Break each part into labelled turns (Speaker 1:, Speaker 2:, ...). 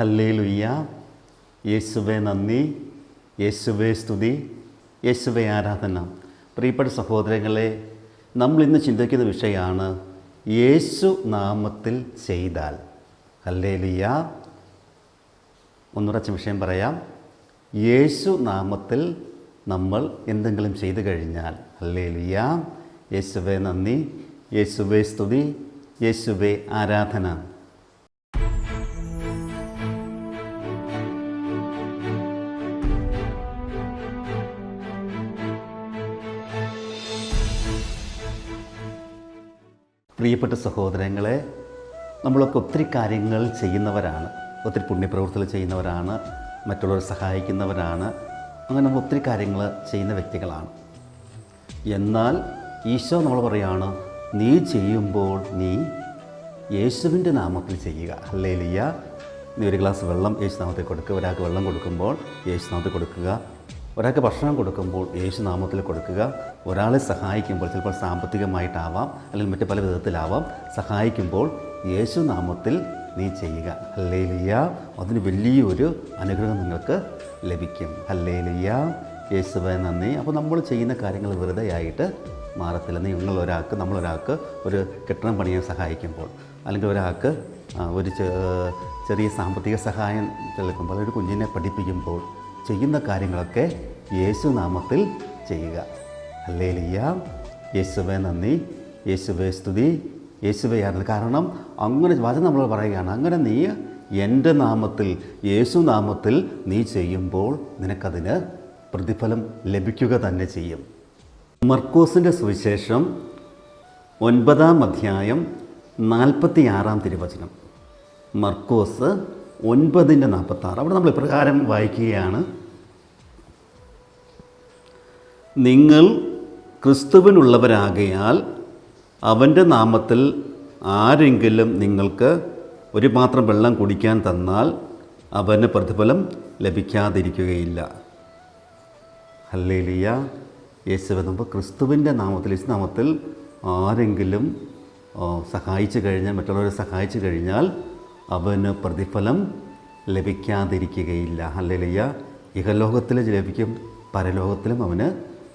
Speaker 1: ഹല്ലേ ലുയ്യ യേശുവെ നന്ദി. യേശുവെ സ്തുതി. യേശുവെ ആരാധന. പ്രിയപ്പെട്ട സഹോദരങ്ങളെ നമ്മൾ ഇന്ന് ചിന്തിക്കുന്ന വിഷയമാണ് യേശു നാമത്തിൽ ചെയ്താൽ. ഹല്ലേ ലുയ്യ ഒന്നുറച്ച വിഷയം പറയാം. യേശു നാമത്തിൽ നമ്മൾ എന്തെങ്കിലും ചെയ്തു കഴിഞ്ഞാൽ. ഹല്ലേ ലുയ്യ യേശുവെ നന്ദി. യേശുവെ സ്തുതി. യേശുവെ ആരാധന. പ്രിയപ്പെട്ട സഹോദരങ്ങളെ നമ്മളൊക്കെ ഒത്തിരി കാര്യങ്ങൾ ചെയ്യുന്നവരാണ്. ഒത്തിരി പുണ്യപ്രവൃത്തികൾ ചെയ്യുന്നവരാണ്. മറ്റുള്ളവരെ സഹായിക്കുന്നവരാണ്. അങ്ങനെ നമ്മൾ ഒത്തിരി കാര്യങ്ങൾ ചെയ്യുന്ന വ്യക്തികളാണ്. എന്നാൽ ഈശോ നമ്മൾ പറയുകയാണ് നീ ചെയ്യുമ്പോൾ നീ യേശുവിന്റെ നാമത്തിൽ ചെയ്യുക. അല്ലേ ലിയ നീ ഒരു ഗ്ലാസ് വെള്ളം യേശുനാമത്തിൽ കൊടുക്കുക. ഒരാൾക്ക് വെള്ളം കൊടുക്കുമ്പോൾ യേശുനാമത്തിൽ കൊടുക്കുക. ഒരാൾക്ക് ഭക്ഷണം കൊടുക്കുമ്പോൾ യേശുനാമത്തിൽ കൊടുക്കുക ഒരാളെ സഹായിക്കുമ്പോൾ ചിലപ്പോൾ സാമ്പത്തികമായിട്ടാവാം അല്ലെങ്കിൽ മറ്റു പല വിധത്തിലാവാം സഹായിക്കുമ്പോൾ യേശുനാമത്തിൽ നീ ചെയ്യുക. ഹല്ലേലിയ. അതിന് വലിയൊരു അനുഗ്രഹം നിങ്ങൾക്ക് ലഭിക്കും. ഹല്ലേലിയ. യേശുവെ നന്ദി. അപ്പോൾ നമ്മൾ ചെയ്യുന്ന കാര്യങ്ങൾ വെറുതെയായിട്ട് മാറത്തില്ല. നിങ്ങൾ ഒരാൾക്ക് നമ്മളൊരാൾക്ക് ഒരു കെട്ടിടം പണിയാൻ സഹായിക്കുമ്പോൾ അല്ലെങ്കിൽ ഒരാൾക്ക് ഒരു ചെറിയ സാമ്പത്തിക സഹായം ചെലുക്കുമ്പോൾ ഒരു കുഞ്ഞിനെ പഠിപ്പിക്കുമ്പോൾ ചെയ്യുന്ന കാര്യങ്ങളൊക്കെ യേശുനാമത്തിൽ ചെയ്യുക. അല്ലേ ലിയ യേശുവെ നന്ദി. യേശുവെ സ്തുതി. യേശുവെ കാരണം അങ്ങനെ വചനം നമ്മൾ പറയുകയാണ് അങ്ങനെ നീ എന്റെ നാമത്തിൽ യേശു നാമത്തിൽ നീ ചെയ്യുമ്പോൾ നിനക്കതിന് പ്രതിഫലം ലഭിക്കുക തന്നെ ചെയ്യും. മർക്കോസിന്റെ സുവിശേഷം ഒൻപതാം അധ്യായം നാൽപ്പത്തിയാറാം തിരുവചനം. മർക്കോസ് ഒൻപതിന്റെ നാൽപ്പത്താറ്. അവിടെ നമ്മൾ ഇപ്രകാരം വായിക്കുകയാണ്. നിങ്ങൾ ക്രിസ്തുവിനുള്ളവരാകയാൽ അവന്റെ നാമത്തിൽ ആരെങ്കിലും നിങ്ങൾക്ക് ഒരു മാത്രം വെള്ളം കുടിക്കാൻ തന്നാൽ അവന് പ്രതിഫലം ലഭിക്കാതിരിക്കുകയില്ല. ഹല്ലേലിയ. യേശുവെ നമ്മൾ ക്രിസ്തുവിന്റെ നാമത്തിൽ യേശു നാമത്തിൽ ആരെങ്കിലും സഹായിച്ചു കഴിഞ്ഞാൽ മറ്റുള്ളവരെ സഹായിച്ചു കഴിഞ്ഞാൽ അവന് പ്രതിഫലം ലഭിക്കാതിരിക്കുകയില്ല. ഹല്ലേലിയ. ഇഹലോകത്തിൽ ലഭിക്കും പരലോകത്തിലും അവന്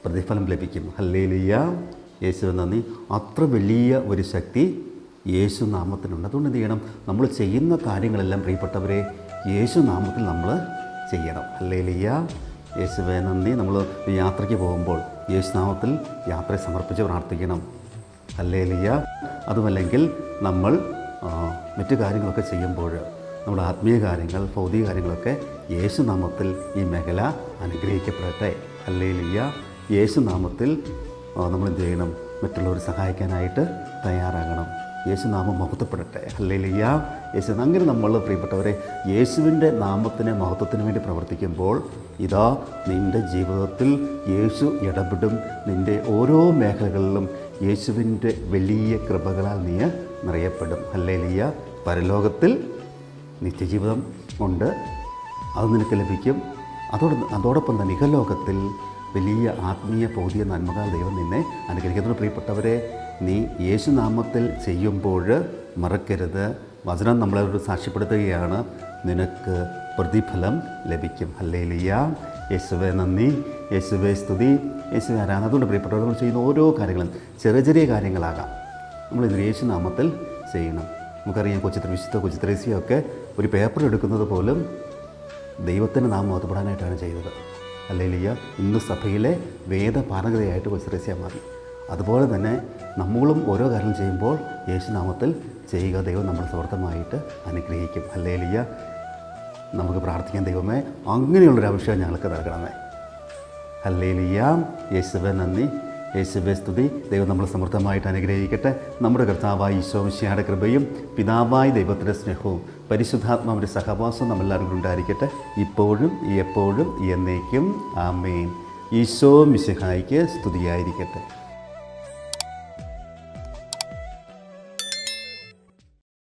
Speaker 1: പ്രതിഫലം ലഭിക്കും. ഹല്ലേലിയ. യേശു നന്ദി. അത്ര വലിയ ഒരു ശക്തി യേശു നാമത്തിനുണ്ട് അതുകൊണ്ട് എന്ത് ചെയ്യണം? നമ്മൾ ചെയ്യുന്ന കാര്യങ്ങളെല്ലാം പ്രിയപ്പെട്ടവരെ യേശു നാമത്തിൽ നമ്മൾ ചെയ്യണം. ഹല്ലേലിയ. യേശുവെ നന്ദി. നമ്മൾ യാത്രയ്ക്ക് പോകുമ്പോൾ യേശുനാമത്തിൽ യാത്രയെ സമർപ്പിച്ച് പ്രാർത്ഥിക്കണം. അല്ലേലിയ അതുമല്ലെങ്കിൽ നമ്മൾ മറ്റു കാര്യങ്ങളൊക്കെ ചെയ്യുമ്പോൾ നമ്മുടെ ആത്മീയ കാര്യങ്ങൾ ഭൗതിക കാര്യങ്ങളൊക്കെ യേശുനാമത്തിൽ ഈ മേഖല അനുഗ്രഹിക്കപ്പെടട്ടെ. അല്ലേലിയ യേശുനാമത്തിൽ നമ്മൾ എന്ത് ചെയ്യണം? മറ്റുള്ളവർ സഹായിക്കാനായിട്ട് തയ്യാറാകണം. യേശുനാമം മഹത്വപ്പെടട്ടെ. ഹല്ലേലിയ. യേശു അങ്ങനെ നമ്മൾ പ്രിയപ്പെട്ടവരെ യേശുവിന്റെ നാമത്തിന് മഹത്വത്തിന് വേണ്ടി പ്രവർത്തിക്കുമ്പോൾ ഇതാ നിന്റെ ജീവിതത്തിൽ യേശു ഇടപെടും. നിന്റെ ഓരോ മേഖലകളിലും യേശുവിന്റെ വലിയ കൃപകളാൽ നീ നിറയപ്പെടും ഹല്ലേലിയ. പരലോകത്തിൽ നിത്യജീവിതം ഉണ്ട്. അത് നിനക്ക് ലഭിക്കും. അതോട് അതോടൊപ്പം തന്നെ ഇഹലോകത്തിൽ വലിയ ആത്മീയ ഭൗതിക നന്മകൾ ദൈവം നിന്നെ അനുഗ്രഹിക്കുന്നു പ്രിയപ്പെട്ടവരെ നീ യേശുനാമത്തിൽ ചെയ്യുമ്പോൾ മറക്കരുത്. വചനം നമ്മളോട് സാക്ഷ്യപ്പെടുത്തുകയാണ്. നിനക്ക് പ്രതിഫലം ലഭിക്കും. ഹല്ലേലിയ. യേശുവെ നന്ദി. യേശുവെ സ്തുതി. യേശുവെ ആരാധന. അതുകൊണ്ട് പ്രിയപ്പെട്ടവർ നമ്മൾ ചെയ്യുന്ന ഓരോ കാര്യങ്ങളും ചെറിയ ചെറിയ കാര്യങ്ങളാകാം. നമ്മൾ യേശു നാമത്തിൽ ചെയ്യണം. നമുക്കറിയാം കൊച്ചിത്ര വിശുദ്ധ കൊച്ചിത്രേസിയൊക്കെ ഒരു പേപ്പർ എടുക്കുന്നത് പോലും ദൈവത്തിന്റെ നാമം മഹത്വപ്പെടാനായിട്ടാണ് ചെയ്തത്. അല്ലെങ്കിൽ ഇന്ന് സഭയിലെ വേദപാരകതയായിട്ട് കൊച്ചിത്രേസ്യ മാറി. അതുപോലെ തന്നെ നമ്മളും ഓരോ കാര്യം ചെയ്യുമ്പോൾ യേശുനാമത്തിൽ ചെയ്യുക ദൈവം നമ്മളെ സ്വർത്ഥമായിട്ട് അനുഗ്രഹിക്കും. അല്ലേലിയ നമുക്ക് പ്രാർത്ഥിക്കാൻ ദൈവമേ അങ്ങനെയുള്ളൊരു അഭിഷേകം ഞങ്ങൾക്ക് നൽകണമേ. അല്ലേലിയ യേശുവെ നന്ദി. യേശുവെ സ്തുതി ദൈവം നമ്മളെ സമൃദ്ധമായിട്ട് അനുഗ്രഹിക്കട്ടെ. നമ്മുടെ കർത്താവായ ഈശോമിശിയുടെ കൃപയും പിതാവായ ദൈവത്തിന്റെ സ്നേഹവും പരിശുദ്ധാത്മാവിന്റെ സഹവാസവും നമ്മളെല്ലാവരും കൂടെ ഉണ്ടായിരിക്കട്ടെ. ഇപ്പോഴും എപ്പോഴും എന്നേക്കും. ആമേൻ. ഈശോ മിശിഹായിക്ക് സ്തുതിയായിരിക്കട്ടെ.